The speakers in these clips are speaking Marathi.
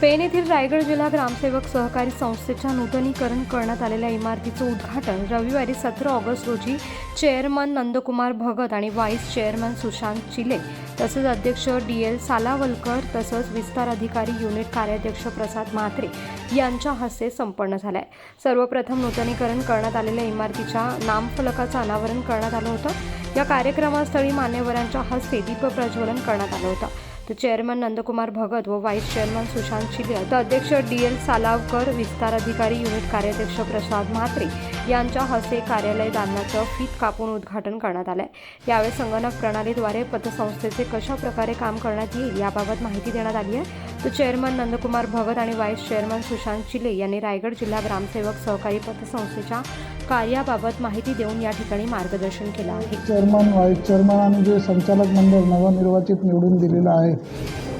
पेन येथील रायगड जिल्हा ग्रामसेवक सहकारी संस्थेच्या नूतनीकरण करण्यात आलेल्या इमारतीचं उद्घाटन रविवारी सतरा ऑगस्ट रोजी चेअरमन नंदकुमार भगत आणि व्हाईस चेअरमन सुशांत चिले तसेच अध्यक्ष डी एल सालावलकर तसंच विस्तार अधिकारी युनिट कार्याध्यक्ष प्रसाद म्हात्रे यांच्या हस्ते संपन्न झालाय. सर्वप्रथम नूतनीकरण करण्यात आलेल्या इमारतीच्या नामफलकाचं अनावरण करण्यात आलं होतं. या कार्यक्रमास्थळी मान्यवरांच्या हस्ते दीपप्रज्वलन करण्यात आलं होतं. तर चेअरमन नंदकुमार भगत व व्हाईस चेअरमन सुशांत शिले तर अध्यक्ष डी एल सालावकर विस्तार अधिकारी युनिट कार्याध्यक्ष प्रसाद म्हात्रे यांच्या हस्ते कार्यालय दालनाचं फीत कापून उद्घाटन करण्यात आलं आहे यावेळी संगणक प्रणालीद्वारे पतसंस्थेचे कशा प्रकारे काम करण्यात येईल याबाबत माहिती देण्यात आली आहे. तर चेअरमन नंदकुमार भगत आणि व्हाईस चेअरमन सुशांत चिले यांनी रायगड जिल्हा ग्रामसेवक सहकारी पतसंस्थेच्या कार्याबाबत माहिती देऊन या ठिकाणी मार्गदर्शन केलं आहे. चेअरमन व्हाईस चेअरमन आणि जे संचालक मंडळ नवनिर्वाचित निवडून दिलेलं आहे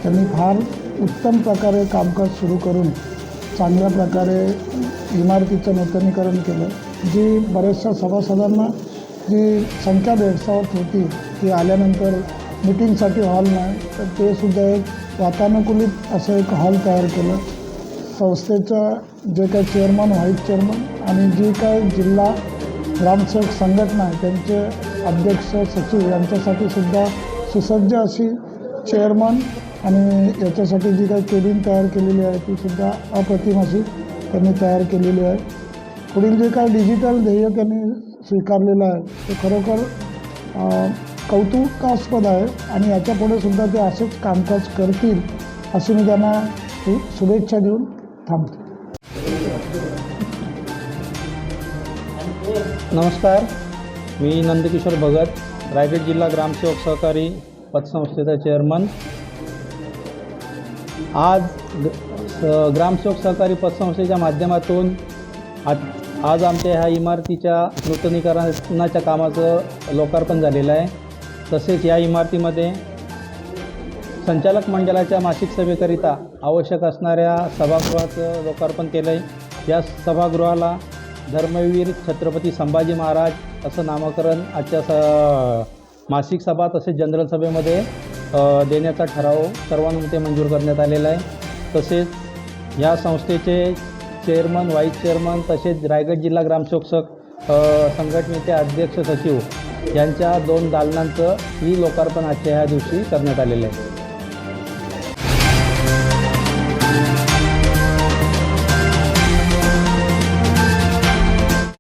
त्यांनी फार उत्तम प्रकारे कामकाज सुरू करून चांगल्या प्रकारे इमारतीचं नूतनीकरण केलं. जी बऱ्याचशा सभासदांना जी संख्या भेडसावत होती ती आल्यानंतर मिटिंगसाठी हॉल नाही तर ते सुद्धा एक वातानुकूलित असं एक हॉल तयार केलं. संस्थेचं जे काही चेअरमन व्हाईस चेअरमन आणि जी काय जिल्हा ग्रामसेवक संघटना आहे त्यांचे अध्यक्ष सचिव यांच्यासाठी सुद्धा सुसज्ज अशी चेअरमन आणि याच्यासाठी जी काही केबिन तयार केलेली आहे ती सुद्धा अप्रतिम अशी त्यांनी तयार केलेली आहे. पुढील जे काही डिजिटल ध्येय त्यांनी स्वीकारलेलं आहे ते खरोखर कौतुकास्पद आहे आणि याच्यापुढे सुद्धा ते असेच कामकाज करतील अशी मी त्यांना शुभेच्छा देऊन थांबतो. नमस्कार मी नंदकिशोर भगत रायगड जिल्हा ग्रामसेवक सहकारी पतसंस्थेचा चेअरमन आज ग्रामसेवक सहकारी पतसंस्थेच्या माध्यमातून आज आज आमच्या ह्या इमारतीच्या नूतनीकरणाच्या कामाचं लोकार्पण झालेलं आहे. तसेच या इमारतीमध्ये संचालक मंडळाच्या मासिक सभेकरिता आवश्यक असणाऱ्या सभागृहाचं लोकार्पण केलं आहे या सभागृहाला धर्मवीर छत्रपती संभाजी महाराज असं नामकरण आजच्या स मासिक सभा तसेच जनरल सभेमध्ये देण्याचा ठराव सर्वानुमते मंजूर करण्यात आलेला आहे. तसेच या संस्थेचे चेअरमन व्हाईस चेअरमन तसेच रायगड जिल्हा ग्रामसेवक संघटनेचे अध्यक्ष सचिव यांच्या दोन दालनांचं ही लोकार्पण आजच्या ह्या दिवशी करण्यात आलेलं आहे.